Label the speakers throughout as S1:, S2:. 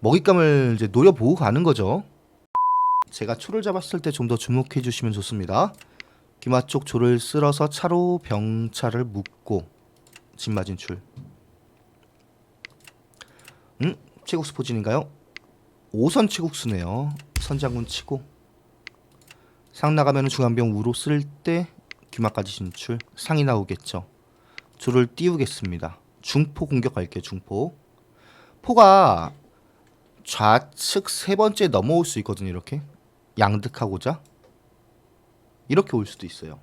S1: 먹잇감을 이제 노려보고 가는 거죠. 제가 초를 잡았을 때 좀 더 주목해 주시면 좋습니다. 기마 쪽 조를 쓸어서 차로 병차를 묶고 진마진 출. 음? 채국수 포진인가요? 5선 채국수네요. 선장군 치고 상 나가면 중앙병 우로 쓸 때 귀마까지 진출 상이 나오겠죠. 조를 띄우겠습니다. 중포 공격할게요. 중포. 포가 좌측 세 번째 넘어올 수 있거든요. 이렇게 양득하고자 이렇게 올 수도 있어요.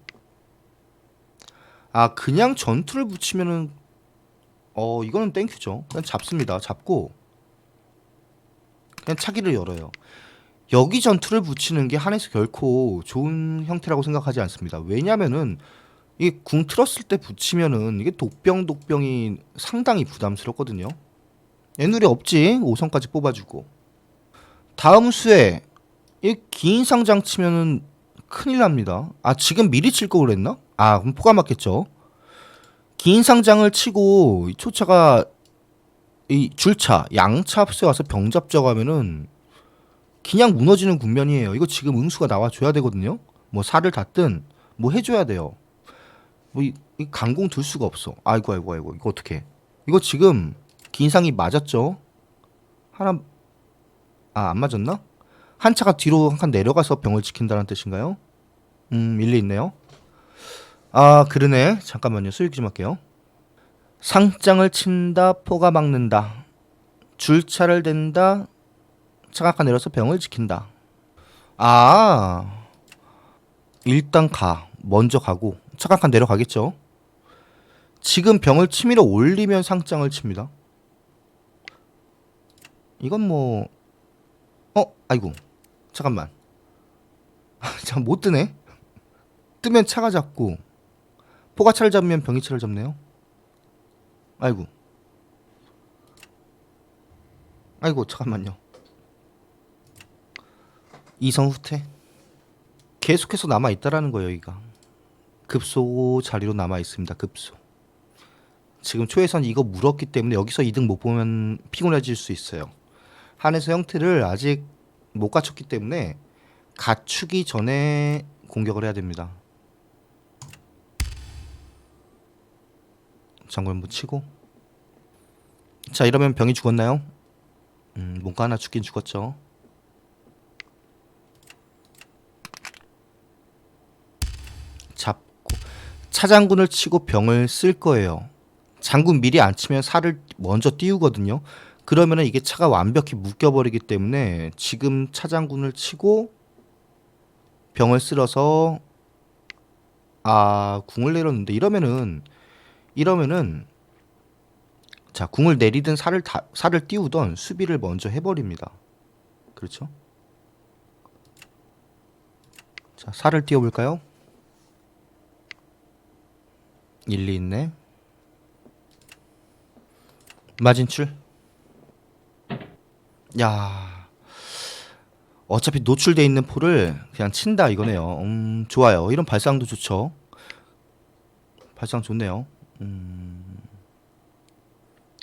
S1: 아 그냥 전투를 붙이면은 어 이거는 땡큐죠. 그냥 잡습니다. 잡고 그냥 차기를 열어요. 여기 전투를 붙이는 게 한에서 결코 좋은 형태라고 생각하지 않습니다. 왜냐면은 이게 궁 틀었을 때 붙이면은 이게 독병 독병이 상당히 부담스럽거든요. 애누리 없지 5선까지 뽑아주고 다음 수에 이 긴 상장 치면은 큰일 납니다. 아 지금 미리 칠 거 그랬나? 아 그럼 포가 맞겠죠. 긴 상장을 치고 이 초차가 이 줄차 양차 앞에 와서 병 잡자고 하면은 그냥 무너지는 국면이에요. 이거 지금 응수가 나와줘야 되거든요. 뭐 살을 닫든 뭐 해줘야 돼요. 뭐이 이 강공 들 수가 없어. 아이고 아이고 아이고 이거 어떻게? 이거 지금 긴상이 맞았죠? 하나 아 안 맞았나? 한 차가 뒤로 한 칸 내려가서 병을 지킨다는 뜻인가요? 음 일리 있네요. 아 그러네. 잠깐만요. 수익 좀 할게요. 상장을 친다, 포가 막는다. 줄차를 댄다, 차가 칸 내려서 병을 지킨다. 아 일단 가. 먼저 가고 차가 칸 내려가겠죠. 지금 병을 치밀어 올리면 상장을 칩니다. 이건 뭐 어, 아이고. 잠깐만. 참못 뜨네. 뜨면 차가 잡고 포가차를 잡으면 병이차를 잡네요. 아이고. 아이고 잠깐만요. 이성 후퇴. 계속해서 남아 있다라는 거예요, 여기가. 급소 자리로 남아 있습니다. 급소. 지금 초에선 이거 물었기 때문에 여기서 이득 못 보면 피곤해질 수 있어요. 한에서 형태를 아직 못 갖췄기 때문에 갖추기 전에 공격을 해야 됩니다. 장군 한번 치고 자 이러면 병이 죽었나요? 음 뭔가 하나 죽긴 죽었죠. 잡고 차장군을 치고 병을 쓸 거예요. 장군 미리 안 치면 살을 먼저 띄우거든요. 그러면은 이게 차가 완벽히 묶여버리기 때문에 지금 차장군을 치고 병을 쓸어서 아 궁을 내렸는데 이러면은 이러면은 자 궁을 내리든 살을 다, 살을 띄우던 수비를 먼저 해버립니다. 그렇죠? 자 살을 띄워볼까요? 일리 있네. 마진출. 야. 어차피 노출돼 있는 포를 그냥 친다 이거네요. 음, 좋아요. 이런 발상도 좋죠. 발상 좋네요. 음.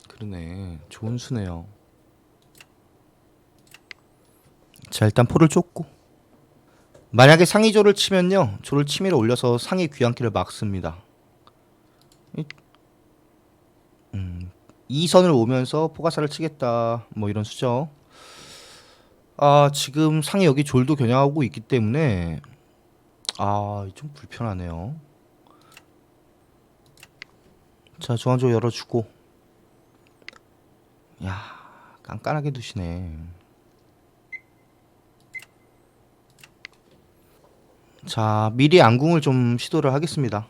S1: 그러네. 좋은 수네요. 자, 일단 포를 쫓고. 만약에 상위 조를 치면요. 조를 치밀어 올려서 상위 귀환키를 막습니다. 이- 음, 2선을 오면서 포가사를 치겠다. 뭐 이런 수죠. 아, 지금 상이 여기 졸도 겨냥하고 있기 때문에 아, 좀 불편하네요. 자, 중앙조 열어주고. 야, 깐깐하게 두시네. 자, 미리 안궁을 좀 시도를 하겠습니다.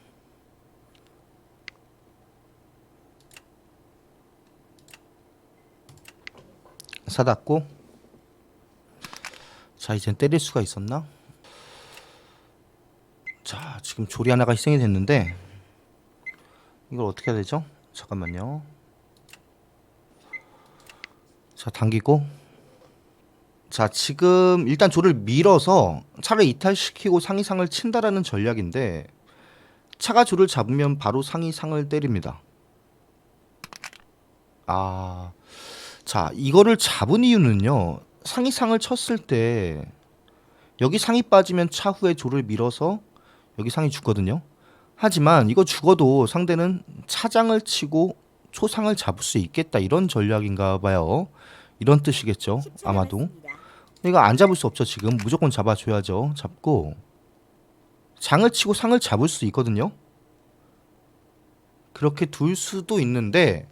S1: 사닫고 자 이젠 때릴 수가 있었나? 자 지금 조리 하나가 희생이 됐는데 이걸 어떻게 해야 되죠? 잠깐만요 자 당기고 자 지금 일단 조를 밀어서 차를 이탈시키고 상이상을 친다라는 전략인데 차가 조를 잡으면 바로 상이상을 때립니다 아 자, 이거를 잡은 이유는요. 상이 상을 쳤을 때 여기 상이 빠지면 차후에 조를 밀어서 여기 상이 죽거든요. 하지만 이거 죽어도 상대는 차장을 치고 초상을 잡을 수 있겠다 이런 전략인가 봐요. 이런 뜻이겠죠.
S2: 10초
S1: 아마도. 이거 안 잡을 수 없죠 지금 무조건 잡아줘야죠 잡고 장을 치고 상을 잡을 수 있거든요 그렇게 둘 수도 있는데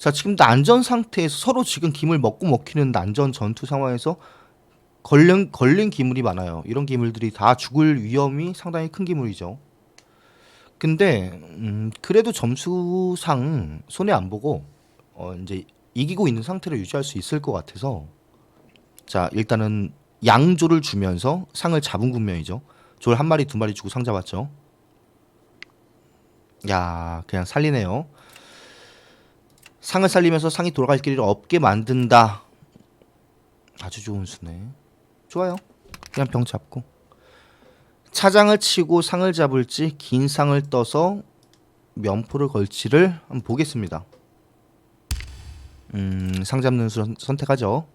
S1: 자 지금 난전 상태에서 서로 지금 김을 먹고 먹히는 난전 전투 상황에서 걸린 걸린 기물이 많아요 이런 기물들이 다 죽을 위험이 상당히 큰 기물이죠 근데 음, 그래도 점수상 손해 안 보고 어, 이제 이기고 있는 상태를 유지할 수 있을 것 같아서 자 일단은 양조를 주면서 상을 잡은 국면이죠. 조를 한 마리 두 마리 주고 상 잡았죠. 야 그냥 살리네요. 상을 살리면서 상이 돌아갈 길을 없게 만든다. 아주 좋은 수네. 좋아요. 그냥 병 잡고 차장을 치고 상을 잡을지 긴 상을 떠서 면포를 걸지를 한번 보겠습니다. 음, 상 잡는 수 선- 선택하죠.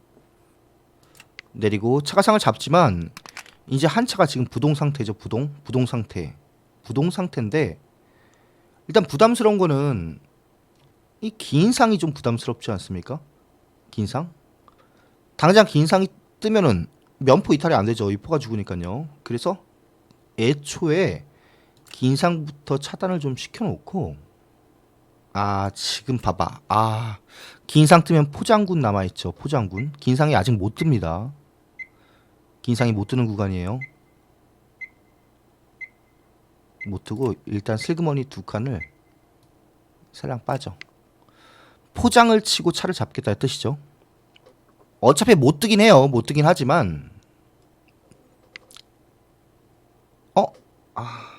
S1: 내리고 차가 상을 잡지만 이제 한 차가 지금 부동 상태죠. 부동 부동 상태 부동 상태인데 일단 부담스러운 거는 이 긴 상이 좀 부담스럽지 않습니까? 긴 상? 당장 긴 상이 뜨면은 면포 이탈이 안 되죠. 이 포가 죽으니까요. 그래서 애초에 긴 상부터 차단을 좀 시켜놓고 아 지금 봐봐 아 긴 상 뜨면 포장군 남아있죠 포장군 긴 상이 아직 못 뜹니다 긴 상이 못 뜨는 구간이에요 못 뜨고 일단 슬그머니 두 칸을 살랑 빠져 포장을 치고 차를 잡겠다는 뜻이죠 어차피 못 뜨긴 해요 못 뜨긴 하지만 어? 아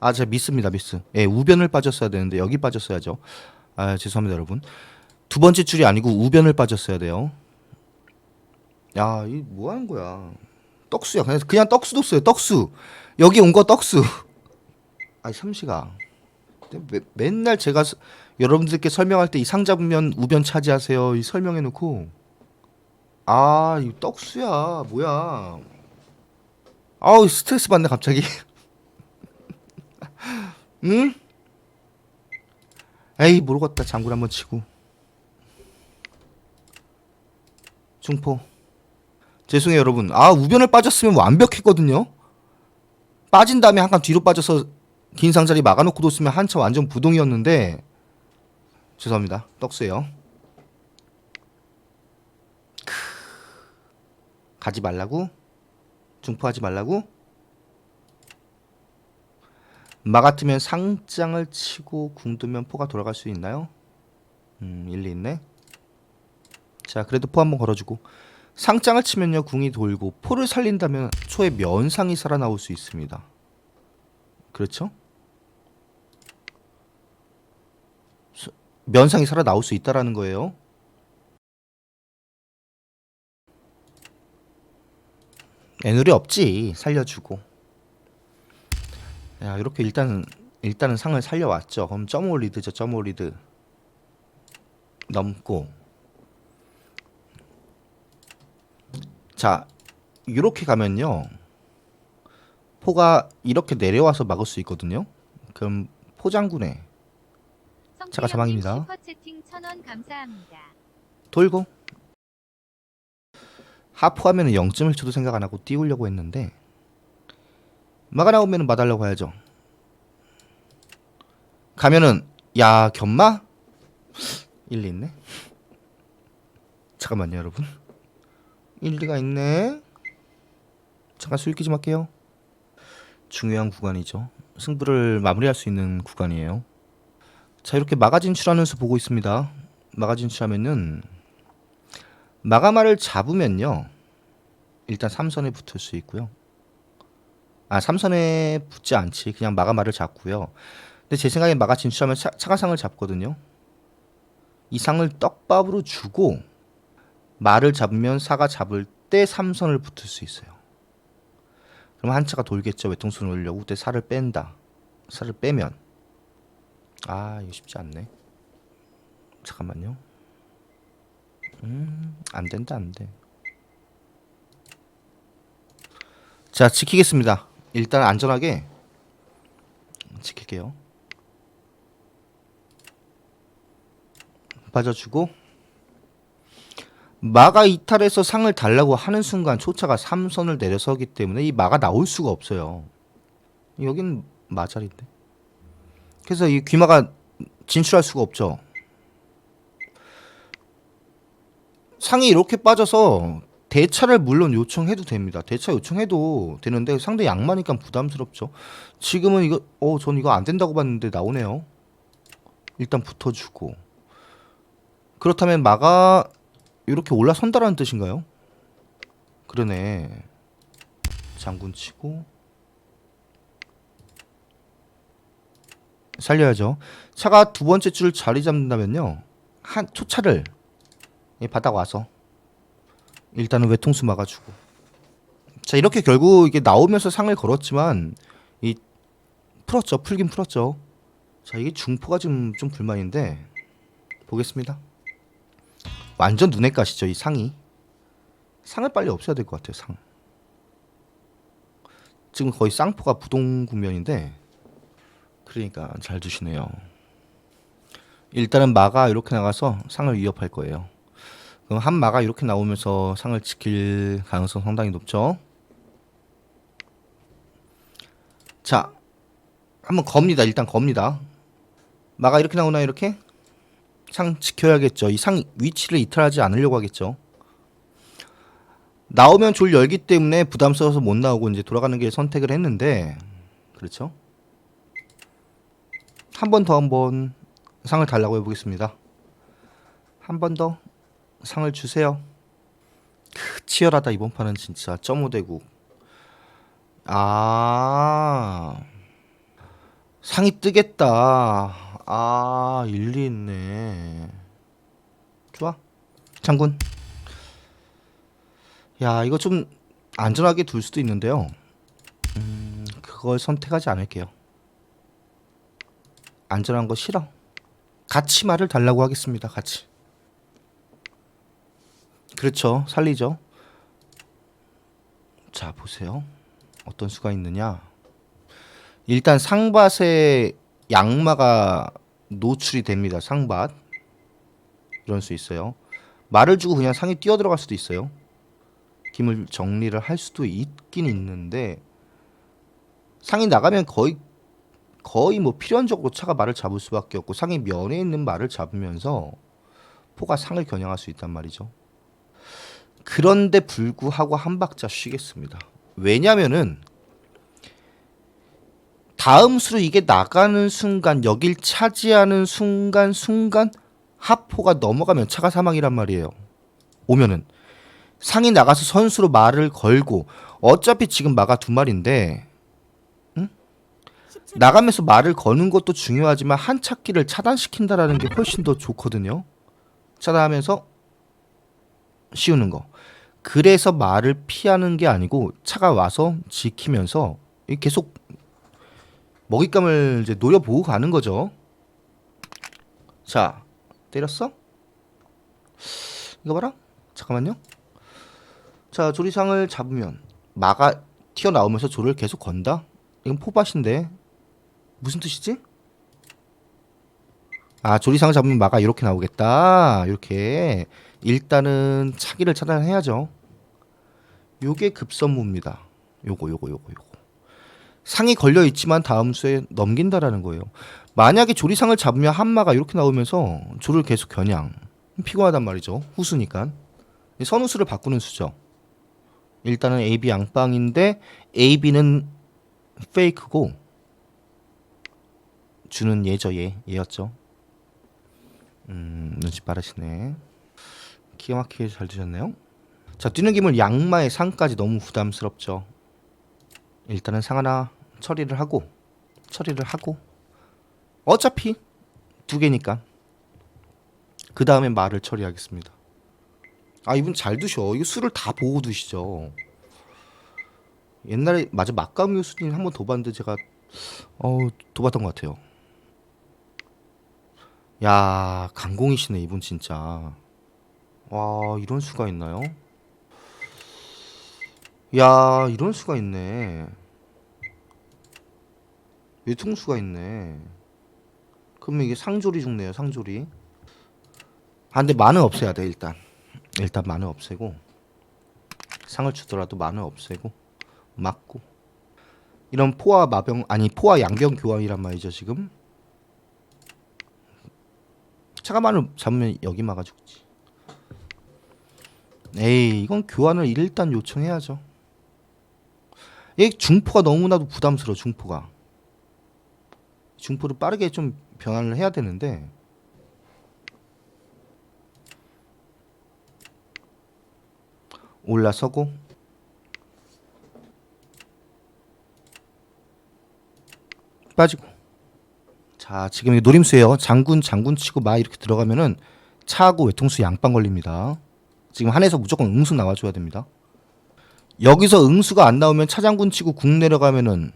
S1: 아, 제가 미스입니다, 미스. 예, 우변을 빠졌어야 되는데 여기 빠졌어야죠. 아, 죄송합니다, 여러분. 두 번째 줄이 아니고 우변을 빠졌어야 돼요. 야, 이 뭐 하는 거야? 떡수야. 그냥 그냥 떡수도 써요. 떡수. 여기 온 거 떡수. 아이, 삼시가. 매, 맨날 제가 스- 여러분들께 설명할 때 이상 잡으면 우변 차지하세요. 이 설명해 놓고 아, 이 떡수야. 뭐야? 아우, 스트레스 받네 갑자기. 응? 에이 모르겠다 장군 한번 치고 중포 죄송해요 여러분 아 우변을 빠졌으면 완벽했거든요 빠진 다음에 한칸 뒤로 빠져서 긴 상자리 막아놓고 뒀으면 한차 완전 부동이었는데 죄송합니다 떡수예요 크. 가지 말라고 중포하지 말라고 마 같으면 상장을 치고 궁두면 포가 돌아갈 수 있나요? 음 일리 있네. 자 그래도 포 한번 걸어주고 상장을 치면요 궁이 돌고 포를 살린다면 초에 면상이 살아나올 수 있습니다. 그렇죠? 수- 면상이 살아 나올 수 있다라는 거예요. 애누리 없지 살려주고. 야 이렇게 일단 일단은 상을 살려왔죠. 그럼 점오 리드죠. 점오 리드 넘고 자 이렇게 가면요 포가 이렇게 내려와서 막을 수 있거든요. 그럼 포장군에
S3: 제가
S1: 자망입니다.
S3: 슈퍼채팅 천원 감사합니다.
S1: 돌고 하프하면은 0.1초도 생각 안 하고 띄우려고 했는데 마가 나오면은 맞으려고 해야죠. 가면은 야 견마 일리 있네. 잠깐만요 여러분. 일리가 있네. 잠깐 술기 좀 할게요. 중요한 구간이죠. 승부를 마무리할 수 있는 구간이에요. 자 이렇게 마가 진출하는 수 보고 있습니다. 마가 진출하면은 마가마를 잡으면요. 일단 삼선에 붙을 수 있고요. 아 삼선에 붙지 않지. 그냥 마가마를 잡고요. 근데 제 생각에 마가 진출하면 차, 차가상을 잡거든요. 이 상을 떡밥으로 주고 마를 잡으면 사가 잡을 때 삼선을 붙을 수 있어요. 그럼 한 차가 돌겠죠. 외통수를 올려고 그때 살을 뺀다. 살을 빼면 아 이거 쉽지 않네. 잠깐만요. 음, 안 된다, 안 돼. 자, 지키겠습니다. 일단 안전하게 지킬게요. 빠져주고 마가 이탈해서 상을 달라고 하는 순간 초차가 3선을 내려서기 때문에 이 마가 나올 수가 없어요. 여긴 마자리인데. 그래서 이 귀마가 진출할 수가 없죠. 상이 이렇게 빠져서 대차를 물론 요청해도 됩니다. 대차 요청해도 되는데 상대 양마니까 부담스럽죠. 지금은 이거 어 전 이거 안 된다고 봤는데 나오네요. 일단 붙어주고 그렇다면 마가 이렇게 올라선다라는 뜻인가요? 그러네. 장군 치고 살려야죠. 차가 두 번째 줄 자리 잡는다면요. 한 초차를 이 바닥 와서 일단은 외통수 막아주고. 자 이렇게 결국 이게 나오면서 상을 걸었지만 이 풀었죠. 풀긴 풀었죠. 자 이게 중포가 지금 좀 불만인데 보겠습니다. 완전 눈에 가시죠 이 상이. 상을 빨리 없애야 될 것 같아요 상. 지금 거의 쌍포가 부동 국면인데 그러니까 잘 두시네요 일단은 마가 이렇게 나가서 상을 위협할 거예요 그럼 한 마가 이렇게 나오면서 상을 지킬 가능성 상당히 높죠. 자, 한번 겁니다. 일단 겁니다. 마가 이렇게 나오나 이렇게? 상 지켜야겠죠. 이 상 위치를 이탈하지 않으려고 하겠죠. 나오면 줄 열기 때문에 부담스러워서 못 나오고 이제 돌아가는 길 선택을 했는데 그렇죠? 한 번 더 한번 상을 달라고 해보겠습니다. 한 번 더. 상을 주세요. 크, 치열하다 이번 판은 진짜 점오대국. 아 상이 뜨겠다. 아 일리 있네. 좋아. 장군. 야 이거 좀 안전하게 둘 수도 있는데요. 음 그걸 선택하지 않을게요. 안전한 거 싫어. 같이 말을 달라고 하겠습니다. 같이. 그렇죠. 살리죠. 자, 보세요. 어떤 수가 있느냐. 일단 상밭에 양마가 노출이 됩니다. 상밭. 이런 수 있어요. 말을 주고 그냥 상이 뛰어 들어갈 수도 있어요. 김을 정리를 할 수도 있긴 있는데 상이 나가면 거의 거의 뭐 필연적으로 차가 말을 잡을 수밖에 없고 상이 면에 있는 말을 잡으면서 포가 상을 겨냥할 수 있단 말이죠. 그런데 불구하고 한 박자 쉬겠습니다. 왜냐면은 다음 수로 이게 나가는 순간 여길 차지하는 순간 순간 하포가 넘어가면 차가 사망이란 말이에요. 오면은 상이 나가서 선수로 말을 걸고 어차피 지금 마가 두 마리인데 응? 나가면서 말을 거는 것도 중요하지만 한 찾기를 차단시킨다라는 게 훨씬 더 좋거든요. 차단하면서 씌우는 거. 그래서 말을 피하는 게 아니고 차가 와서 지키면서 이 계속 먹잇감을 이제 노려보고 가는 거죠. 자, 때렸어? 이거 봐라. 잠깐만요. 자, 조리상을 잡으면 마가 튀어나오면서 조를 계속 건다? 이건 포밭인데 무슨 뜻이지? 아, 조리상을 잡으면 마가 이렇게 나오겠다. 이렇게 일단은 차기를 차단해야죠. 요게 급선무입니다. 요거 요거 요거 요거. 상이 걸려 있지만 다음 수에 넘긴다라는 거예요. 만약에 조리상을 잡으면 한마가 이렇게 나오면서 조를 계속 겨냥. 피곤하단 말이죠. 후수니까. 선우수를 바꾸는 수죠. 일단은 AB 양빵인데 AB는 페이크고 주는 예죠 얘 얘였죠. 음 눈치 빠르시네. 기가 막히게 잘 드셨네요. 자 뛰는 기물 양마의 상까지 너무 부담스럽죠. 일단은 상 하나 처리를 하고 처리를 하고 어차피 두 개니까 그 다음에 말을 처리하겠습니다. 아 이분 잘 두셔. 이거 술을 다 보고 두시죠. 옛날에 맞아 막강 교수님 한 번 도봤는데 제가 어 도봤던 것 같아요. 야 강공이시네 이분 진짜. 와 이런 수가 있나요? 야 이런 수가 있네. 외통수가 있네. 그러면 이게 상조리 죽네요 상조리. 아 근데 만은 없애야 돼 일단. 일단 만은 없애고 상을 주더라도 만을 없애고 맞고 이런 포화 마병 아니 포화 양병 교환이란 말이죠 지금. 차가만을 잡으면 여기 막아 죽지. 에이 이건 교환을 일단 요청해야죠. 이 중포가 너무나도 부담스러워 중포가. 중포를 빠르게 좀 변환을 해야 되는데 올라서고 빠지고 자 지금 이 노림수예요. 장군 장군 치고 막 이렇게 들어가면은 차하고 외통수 양빵 걸립니다. 지금 한에서 무조건 응수 나와줘야 됩니다. 여기서 응수가 안 나오면 차장군 치고 궁 내려가면은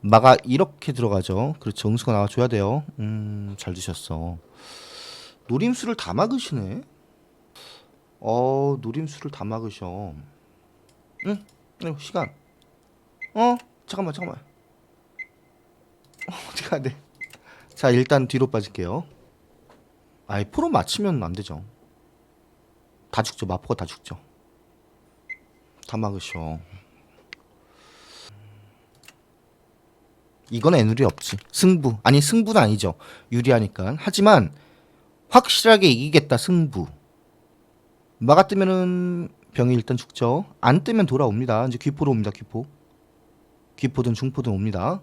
S1: 마가 이렇게 들어가죠. 그렇죠. 응수가 나와줘야 돼요. 음 잘 드셨어. 노림수를 다 막으시네. 어 노림수를 다 막으셔. 응? 응 시간. 어? 잠깐만 잠깐만. 어, 해야 돼? 자 일단 뒤로 빠질게요. 아이 프로 맞추면 안 되죠. 다 죽죠. 마포가 다 죽죠. 다 막으셔. 이건 애누리 없지. 승부 아니 승부는 아니죠. 유리하니까. 하지만 확실하게 이기겠다 승부. 마가 뜨면은 병이 일단 죽죠. 안 뜨면 돌아옵니다. 이제 귀포로 옵니다. 귀포. 귀포든 중포든 옵니다.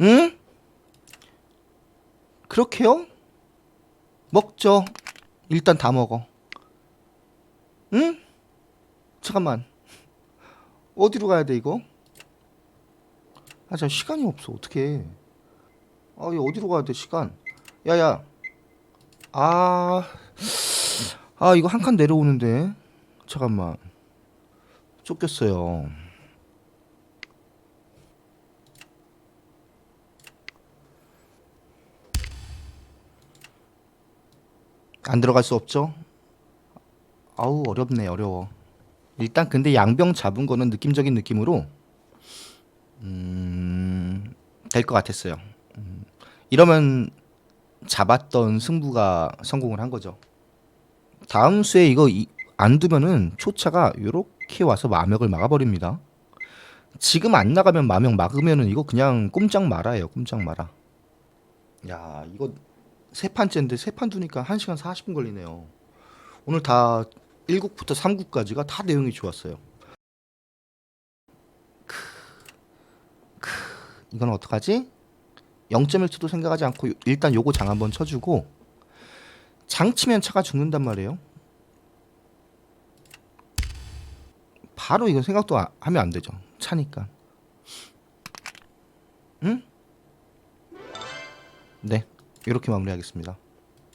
S1: 응? 그렇게요? 먹죠. 일단 다 먹어. 응? 잠깐만. 어디로 가야 돼 이거? 아, 저 시간이 없어. 어떻게? 아, 이거 어디로 가야 돼 시간? 야야. 아, 아 이거 한 칸 내려오는데. 잠깐만. 쫓겼어요. 안 들어갈 수 없죠? 아우 어렵네 어려워. 일단 근데 양병 잡은 거는 느낌적인 느낌으로 음 될 것 같았어요. 음, 이러면 잡았던 승부가 성공을 한 거죠. 다음 수에 이거 이- 안 두면은 초차가 요렇게 와서 마명을 막아버립니다. 지금 안 나가면 마명 막으면은 이거 그냥 꼼짝 말아요. 꼼짝 말아. 야 이거 세 판째인데 세 판 두니까 1시간 40분 걸리네요. 오늘 다 1국부터 3국까지가 다 내용이 좋았어요. 크, 크, 이건 어떡하지? 0.1초도 생각하지 않고 일단 요거 장 한번 쳐주고 장 치면 차가 죽는단 말이에요. 바로 이거 생각도 아- 하면 안 되죠. 차니까. 응? 네. 이렇게 마무리하겠습니다.